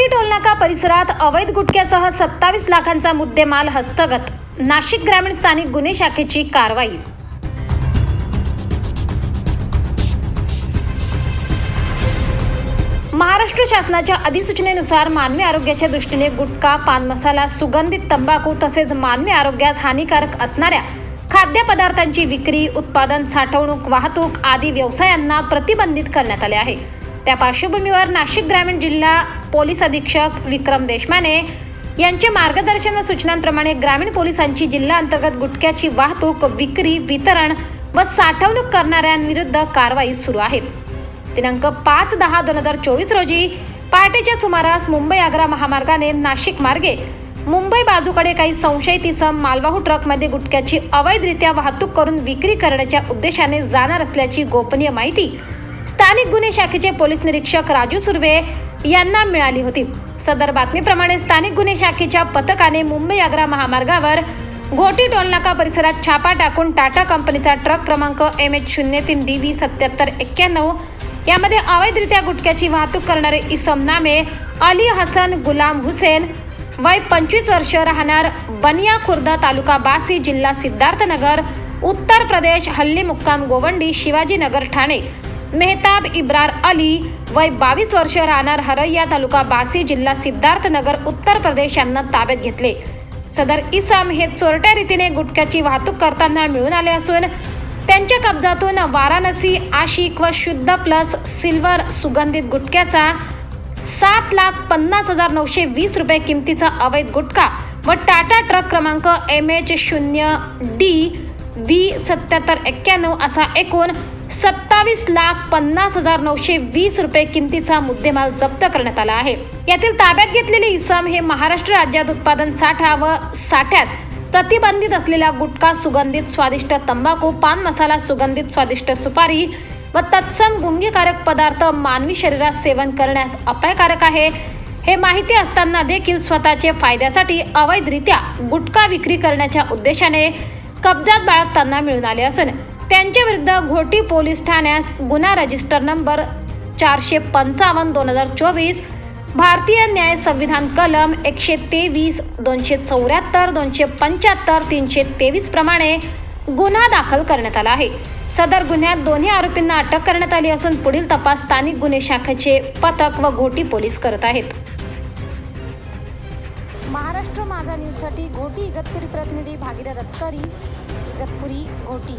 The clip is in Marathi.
टोलनाका परिसरात अवैध गुटख्यासह सत्तावीस लाखांचा मुद्देमाल हस्तगत. नाशिक ग्रामीण स्थानिक गुन्हे शाखेची कारवाई. महाराष्ट्र शासनाच्या अधिसूचनेनुसार मानवी आरोग्याच्या दृष्टीने गुटखा पान मसाला सुगंधित तंबाखू तसेच मानवी आरोग्यास हानिकारक असणाऱ्या खाद्यपदार्थांची विक्री उत्पादन साठवणूक वाहतूक आदी व्यवसायांना प्रतिबंधित करण्यात आले आहे. त्या पार्श्वभूमीवर नाशिक ग्रामीण जिल्हा पोलीस अधीक्षक विक्रम देशमाने यांच्या मार्गदर्शन व सूचनांप्रमाणे ग्रामीण पोलिसांची जिल्हा अंतर्गत गुटख्याची वाहतूक विक्री वितरण व साठवणूक करणाऱ्यांविरुद्ध कारवाई सुरू आहे. दिनांक पाच दहा दोन हजार चोवीस रोजी पहाटेच्या सुमारास मुंबई आग्रा महामार्गाने नाशिक मार्गे मुंबई बाजूकडे काही संशयित इसम मालवाहू ट्रकमध्ये गुटख्याची अवैधरित्या वाहतूक करून विक्री करण्याच्या उद्देशाने जाणार असल्याची गोपनीय माहिती स्थानिक गुन्हे शाखेचे पोलीस निरीक्षक राजू सुर्वे यांना मिळाली होती. सदर बातमीप्रमाणे स्थानिक गुन्हे शाखेच्या पथकाने मुंबई आग्रा महामार्गावर घोटी टोलनाका परिसरात छापा टाकून टाटा कंपनीचा ट्रक क्रमांक एम एच शून्य तीन डी व्ही सत्याहत्तर एक्क्याण्णव यामध्ये अवैधरित्या गुटख्याची वाहतूक करणारे इसम नामे अली हसन गुलाम हुसेन वय पंचवीस वर्ष राहणार बनिया खुर्द तालुका बासी जिल्हा सिद्धार्थनगर उत्तर प्रदेश हल्ली मुक्काम गोवंडी शिवाजीनगर ठाणे. मेहताब इब्रार अली वय बावीस वर्ष राहणार हरय्या तालुका बासी जिल्हा सिद्धार्थनगर उत्तर प्रदेश यांना ताब्यात घेतले. सदर इसम हे चोरट्या रीतीने गुटख्याची वाहतूक करताना मिळून आले असून त्यांच्या कब्जातून वाराणसी आशिक व शुद्ध प्लस सिल्वर सुगंधित गुटख्याचा सात लाख पन्नास हजार नऊशे वीस रुपये किमतीचा अवैध गुटखा व टाटा ट्रक क्रमांक एम एच शून्य डी व्ही सत्याहत्तर एक्क्याण्णव असा एकूण सत्तावीस लाख पन्नास हजार नऊशे वीस रुपये किमतीचा मुद्देमाल जप्त करण्यात आला आहे. यातील ताब्यात घेतलेले इसम हे महाराष्ट्र राज्यात उत्पादन साठा व साठ्यास प्रतिबंधित असलेला गुटखा सुगंधित स्वादिष्ट तंबाखू पान मसाला सुगंधित स्वादिष्ट सुपारी व तत्सम गुंगीकारक पदार्थ मानवी शरीरात सेवन करण्यास अपायकारक आहे. हे माहिती असताना देखील स्वतःचे फायद्यासाठी अवैधरित्या गुटखा विक्री करण्याच्या उद्देशाने कब्जात बाळगताना मिळून आले असून त्यांच्या विरुद्ध घोटी पोलीस ठाण्यास गुन्हा रजिस्टर नंबर चारशे पंचावन्न दोन हजार चोवीस भारतीय न्याय संविधान कलम एकशे तेवीस दोनशे चौऱ्याहत्तर दोनशे पंच्याहत्तर तीनशे तेवीस प्रमाणे गुन्हा दाखल करण्यात आला आहे. सदर गुन्ह्यात दोन्ही आरोपींना अटक करण्यात आली असून पुढील तपास स्थानिक गुन्हे शाखेचे पथक व घोटी पोलीस करत आहेत. महाराष्ट्र माझा न्यूजसाठी घोटी इगतपुरी प्रतिनिधी भागीरथ अतकरी इगतपुरी घोटी.